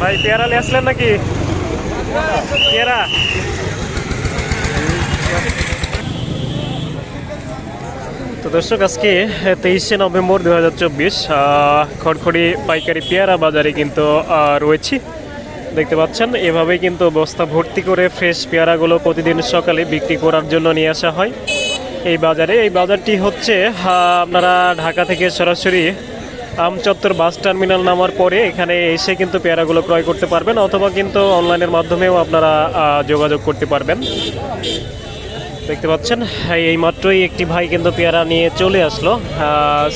ভাই পেয়ারা নিয়ে আসলেন নাকি? পেয়ারা? তো দর্শক, আজকে তেইশে নভেম্বর দু হাজার চব্বিশ খড়খড়ি পাইকারি পেয়ারা বাজারে কিন্তু রয়েছি। দেখতে পাচ্ছেন, এভাবেই কিন্তু বস্তা ভর্তি করে ফ্রেশ পেয়ারাগুলো প্রতিদিন সকালে বিক্রি করার জন্য নিয়ে আসা হয়। এই বাজারে, এই বাজারটি হচ্ছে আপনারা ঢাকা থেকে সরাসরি আমচত্বর বাস টার্মিনাল নামার পরে এখানে এসে কিন্তু পেয়ারাগুলো ক্রয় করতে পারবেন অথবা কিন্তু অনলাইনের মাধ্যমেও আপনারা যোগাযোগ করতে পারবেন। দেখতে পাচ্ছেন, এই মাত্রই একটি ভাই কিন্তু পেয়ারা নিয়ে চলে আসলো।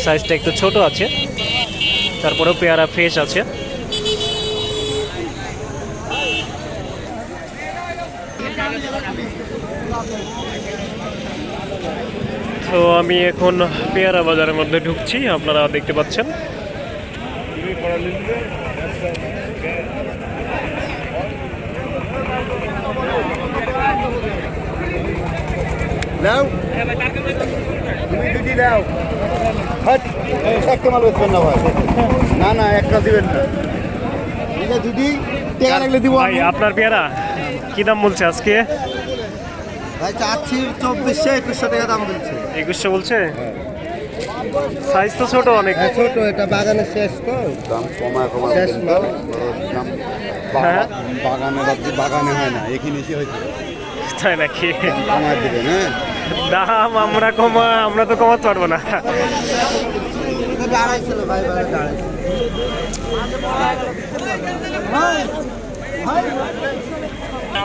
সাইজটা একটু ছোট আছে, তারপরেও পেয়ারা ফ্রেশ আছে। তো আমি এখন পেয়ারা বাজারের মধ্যে ঢুকছি আপনারা দেখতে পাচ্ছেন। নাও। তুমি দুটি নাও। একটা মাল বেচবেন না ভাই? না না একটা দিবেন না। এটা দুটি টাকা লাগলে দিব ভাই আপনার পেয়ারা? কি দাম বলছে আজকে? ভাই চাচ্ছি চব্বিশশো একুশশো টাকা দাম বলছে। একুশশো বলছে? সাইজ তো ছোট অনেক। হ্যাঁ ছোট এটা বাগানের শেষ তো। দাম কমায় কমায় শেষ দাম হ্যাঁ। বাগানে বাগানে হয় না এখানে এসে হয়েছে। তাই নাকি? হ্যাঁ। দাম আমরা কমা আমরা তো কমাতে পারব না। দাঁড়াইছিল ভাই ভাই দাঁড়াইছিল কি?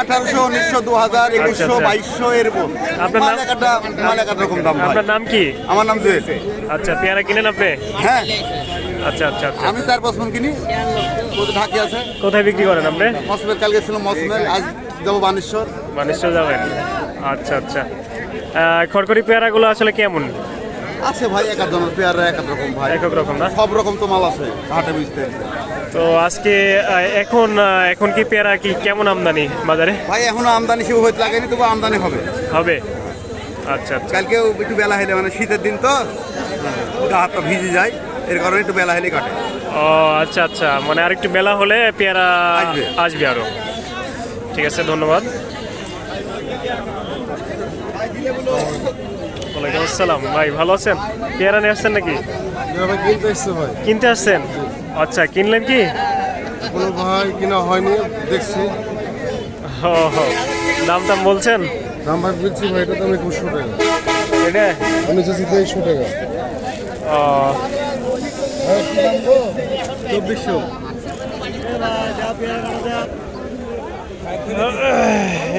আঠারোশো উনিশশো দু হাজার একুশশো আচ্ছা। বাইশশো এরকম আপনার নাম? এক একটা মাল এক এক রকম দাম আপনার নাম কি? আমার নাম জুয়েল আচ্ছা পেয়ারা কিনেন আপনি? হ্যাঁ। আচ্ছা আচ্ছা আচ্ছা। আমি চার পাঁচ মন কিনি। ঢাকি আছে? কোথায় বিক্রি করেন আপনি? মসমের কালকে ছিল মসমের আজ যাব বানেশ্বর। বানেশ্বর যাবেন। আচ্ছা আচ্ছা। খড়খড়ি পেয়ারাগুলো আসলে কেমন? আছে ভাই এক এক ধরনের পেয়ারা এক এক রকম ভাই। একক রকম না? সব রকম তো মাল আছে বুঝতে তো আজকে এখন এখন কি পেয়ারা কি কেমন আমদানি বাজারে? ভাই এখনও আমদানি শুরু হইতে লাগেনি তবু আমদানি হবে। হবে? আচ্ছা আচ্ছা। কালকেও একটু বেলা হলে মানে শীতের দিন তো গা হাতটা ভিজে যায় এর কারণে একটু বেলা হলে কাটে। ও আচ্ছা আচ্ছা। মানে আরেকটু বেলা হলে পেয়ারা আসবে। আসবে আরও। ঠিক আছে ধন্যবাদ। ওয়ালাইকুম আসসালাম। ভাই ভালো আছেন? পেয়ারা নিয়ে আসছেন নাকি? কিনতে এসছে ভাই। কিনতে আসছেন? আচ্ছা কিনলেন কি? কোনো ভাই কিনা হয়নি দেখছি। ও হো দাম টাম বলছেন? দাম ভাই বলছি ভাই এটা দাম একুশশো টাকা। এটা? আমি চাচ্ছি তেইশশো টাকা। ও। চব্বিশশো।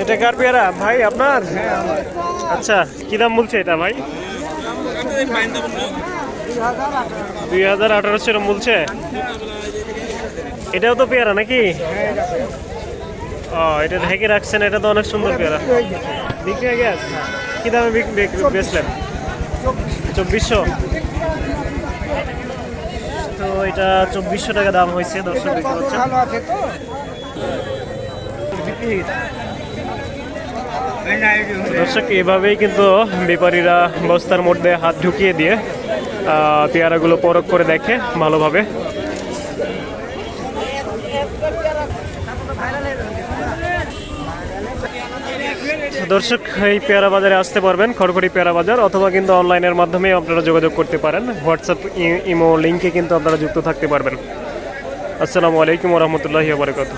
এটা কার পেয়ারা? ভাই আপনার? আচ্ছা কি দাম বলছে এটা ভাই? দুই হাজার আঠারোশো এরকম বলছে এটাও তো পেয়ারা নাকি? ও এটা ঢেকে রাখছেন এটা তো অনেক সুন্দর পেয়ারা। বিক্রি হয়ে গেছে? কি দামে বেচলেন? চব্বিশশো? তো এটা চব্বিশশো টাকা দাম হয়েছে দর্শক দেখতে পাচ্ছেন। দর্শক এভাবেই কিন্তু ব্যাপারীরা বস্তার মধ্যে হাত ঢুকিয়ে দিয়ে পেয়ারাগুলো পরখ করে দেখে ভালোভাবে। দর্শক, এই পেয়ারা বাজারে আসতে পারবেন, খড়খড়ি পেয়ারা বাজার, অথবা কিন্তু অনলাইনের মাধ্যমে আপনারা যোগাযোগ করতে পারেন। হোয়াটসঅ্যাপ ইমো লিঙ্কে কিন্তু আপনারা যুক্ত থাকতে পারবেন। আসসালামু আলাইকুম রহমতুল্লাহি বারকাত